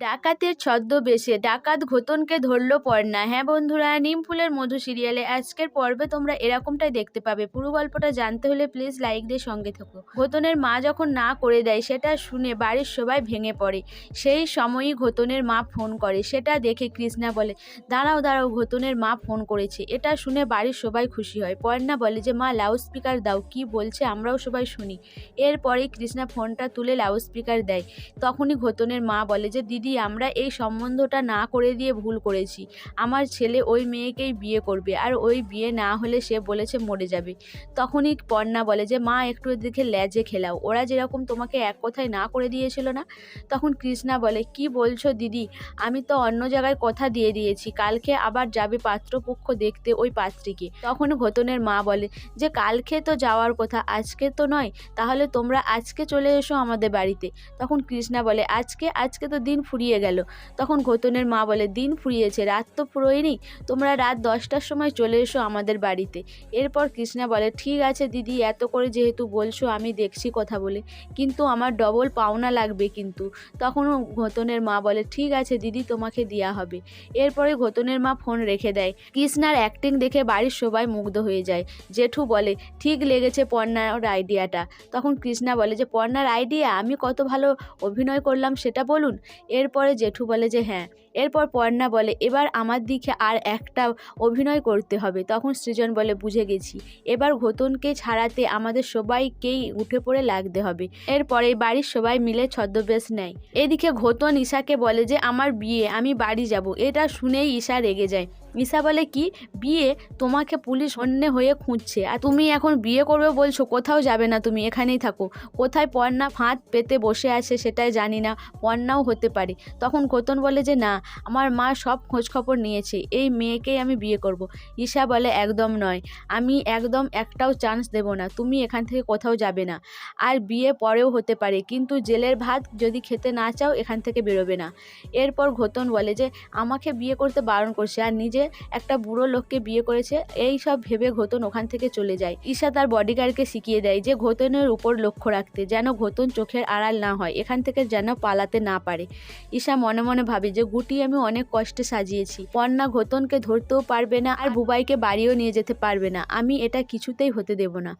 ডাকাতের ছদ্মবেশে ডাকাত ঘোতনকে ধরল পর্ণা। হ্যাঁ বন্ধুরা, নিম ফুলের মধু সিরিয়ালে আজকের পর্বে তোমরা এরকমটাই দেখতে পাবে। পুরো গল্পটা জানতে হলে প্লিজ লাইক দিয়ে সঙ্গে থেকো। ঘোতনের মা যখন না করে দেয়, সেটা শুনে বাড়ির সবাই ভেঙে পড়ে। সেই সময়ই ঘোতনের মা ফোন করে। সেটা দেখে কৃষ্ণা বলে, দাঁড়াও দাঁড়াও, ঘোতনের মা ফোন করেছে। এটা শুনে বাড়ির সবাই খুশি হয়। পর্ণা বলে যে, মা লাউড স্পিকার দাও, কি বলছে আমরাও সবাই শুনি। এরপরেই কৃষ্ণা ফোনটা তুলে লাউড স্পিকার দেয়। তখনই ঘোতনের মা বলে যে, দিদি আমরা এই সম্বন্ধটা না করে দিয়ে ভুল করেছি, আমার ছেলে ওই মেয়েকেই বিয়ে করবে আর ওই বিয়ে না হলে সে বলেছে মরে যাবে। তখনই পর্ণা বলে যে, মা, একটু দেখে ল্যাজে খেলাও। ওরা যেরকম তোমাকে এক কথায় না করে দিয়েছিল না? তখন কৃষ্ণা বলে, কি বলছো দিদি? আমি তো অন্য জায়গায় কথা দিয়ে দিয়েছি। কালকে আবার যাবে পাত্রপক্ষ দেখতে ওই পাত্রীকে। তখন ঘোতনের মা বলে, যে কালকে তো যাওয়ার কথা, আজকে তো নয়। তাহলে তোমরা আজকে চলে এসো আমাদের বাড়িতে। তখন কৃষ্ণা বলে, আজকে? আজকে তো দিন ফুরিয়ে গেল। তখন ঘোতনের মা বলে, দিন ফুরিয়েছে, রাত তো ফুরোয়নি তোমরা রাত দশটার সময় চলে এসো আমাদের বাড়িতে। এরপর কৃষ্ণা বলে, ঠিক আছে দিদি, এত করে যেহেতু বলছো, আমি দেখছি কথা বলে, কিন্তু আমার ডবল পাওনা লাগবে কিন্তু। তখনও ঘোতনের মা বলে, ঠিক আছে দিদি, তোমাকে দেওয়া হবে। এরপরে ঘোতনের মা ফোন রেখে দেয়। কৃষ্ণার অ্যাক্টিং দেখে বাড়ির সবাই মুগ্ধ হয়ে যায়। জেঠু বলে, ঠিক লেগেছে পর্ণার আইডিয়াটা। তখন কৃষ্ণা বলে, যে পর্ণার আইডিয়া, আমি কত ভালো অভিনয় করলাম সেটা বলুন। এরপরে জেঠু বলে যে হ্যাঁ। এরপর পর্ণা বলে, এবার আমার দিকে আর একটা অভিনয় করতে হবে। তখন সৃজন বলে, বুঝে গেছি। এবার ঘোতনকে ছাড়াতে আমাদের সবাইকেই উঠে পড়ে লাগতে হবে। এরপরে বাড়ির সবাই মিলে ছদ্মবেশ নেয়। এদিকে ঘোতন ঈশাকে বলে যে, আমার বিয়ে, আমি বাড়ি যাব। এটা শুনেই ঈশা রেগে যায়। ঈশা বলে কি, বিয়ে তোমাকে পুলিশ অন্য হয়ে খুঁজছে। আর তুমি এখন বিয়ে করবে বলছো, কোথাও যাবে না তুমি, এখানেই থাকো। কোথায় পর্ণা ফাঁদ পেতে বসে আছে সেটাই জানি না, পর্ণাও হতে পারে। তখন ঘোতন বলে যে, না, আমার মা সব খোঁজখবর নিয়েছে, এই মেয়েকেই আমি বিয়ে করব। ঈশা বলে, একদম নয়, আমি একদম একটাও চান্স দেব না, তুমি এখান থেকে কোথাও যাবে না। আর বিয়ে পরেও হতে পারে, কিন্তু জেলের ভাত যদি খেতে না চাও, এখান থেকে বেরোবে না। এরপর ঘোতন বলে যে, আমাকে বিয়ে করতে বারণ করছে, আর নিজে একটা বুড়ো লোককে বিয়ে করেছে। এই সব ভেবে ঘোতন ওখান থেকে চলে যায়। ঈশা তার বডিগার্ডকে শিখিয়ে দেয় যে ঘোতনের উপর লক্ষ্য রাখতে, যেন ঘোতন চোখের আড়াল না হয়, এখান থেকে যেন পালাতে না পারে। ঈশা মনে মনে ভাবে যে গুটি আমি অনেক কষ্টে সাজিয়েছি। পর্ণা ঘোতনকে ধরতেও পারবে না আর বুবাইকে বাড়িও নিয়ে যেতে পারবে না। আমি এটা কিছুতেই হতে দেব না।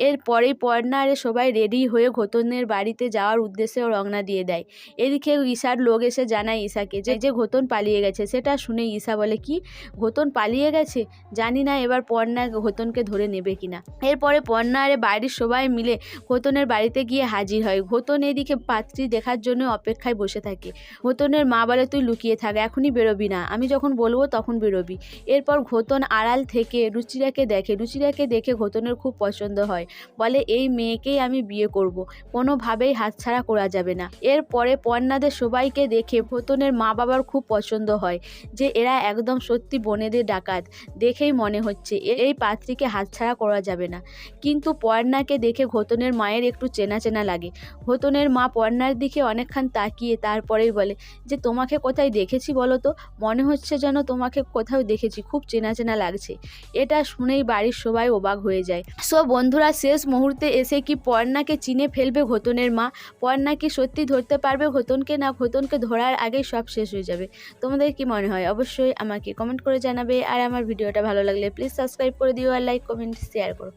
এরপরেই পর্ণা আর সবাই রেডি হয়ে ঘোতনের বাড়িতে যাওয়ার উদ্দেশ্যে রওনা দিয়ে দেয়। এদিকে ঈশার লোক এসে জানায় ঈশাকে যে যে ঘোতন পালিয়ে গেছে, সেটা শুনে ঈশা বলে, কি? ঘোতন পালিয়ে গেছে? জানি না এবার পর্ণা ঘোতনকে ধরে নেবে কিনা। এরপরে পর্ণা বাড়ির সবাই মিলে ঘোতনের বাড়িতে গিয়ে হাজির হয়। ঘোতন এদিকে পাত্রী দেখার জন্য অপেক্ষায় বসে থাকে। ঘোতনের মা বলে, তুই লুকিয়ে থাক, এখনই বেরোবি না। আমি যখন বলব তখন বেরোবি। এরপর ঘোতন আড়াল থেকে রুচিরাকে দেখে। রুচিরাকে দেখে ঘোতনের খুব পছন্দ হয়। বলে, এই মেয়েকেই আমি বিয়ে করব। কোনোভাবেই হাতছাড়া করা যাবে না। এরপরে পর্ণাদের সবাইকে দেখে ঘোতনের মা বাবার খুব পছন্দ হয় যে, এরা একদম সত্যি বনেদের ডাকাত দেখেই মনে হচ্ছে এই পাত্রীকে হাতছাড়া করা যাবে না। কিন্তু পর্ণাকে দেখে ঘোতনের মায়ের একটু চেনা চেনা লাগে। ঘোতনের মা পর্ণার দিকে অনেকক্ষণ তাকিয়ে তারপরেই বলে, যে, তোমাকে কোথায় দেখেছি বলো তো? মনে হচ্ছে যেন তোমাকে কোথাও দেখেছি। খুব চেনা চেনা লাগছে। এটা শুনেই বাড়ির সবাই অবাক হয়ে যায়। সো বন্ধুরা শেষ মুহূর্তে এসে কি পর্ণাকে চিনে ফেলবে ঘতনের মা? পর্ণা কি সত্যি ধরতে পারবে ঘতনকে না ঘতনকে ধরার আগেই সব শেষ হয়ে যাবে? তোমাদের কি মনে হয়? অবশ্যই আমাকে কমেন্ট করে জানাবে। আর আমার ভিডিওটা ভালো লাগলে প্লিজ সাবস্ক্রাইব করে দিও আর লাইক কমেন্ট শেয়ার করো।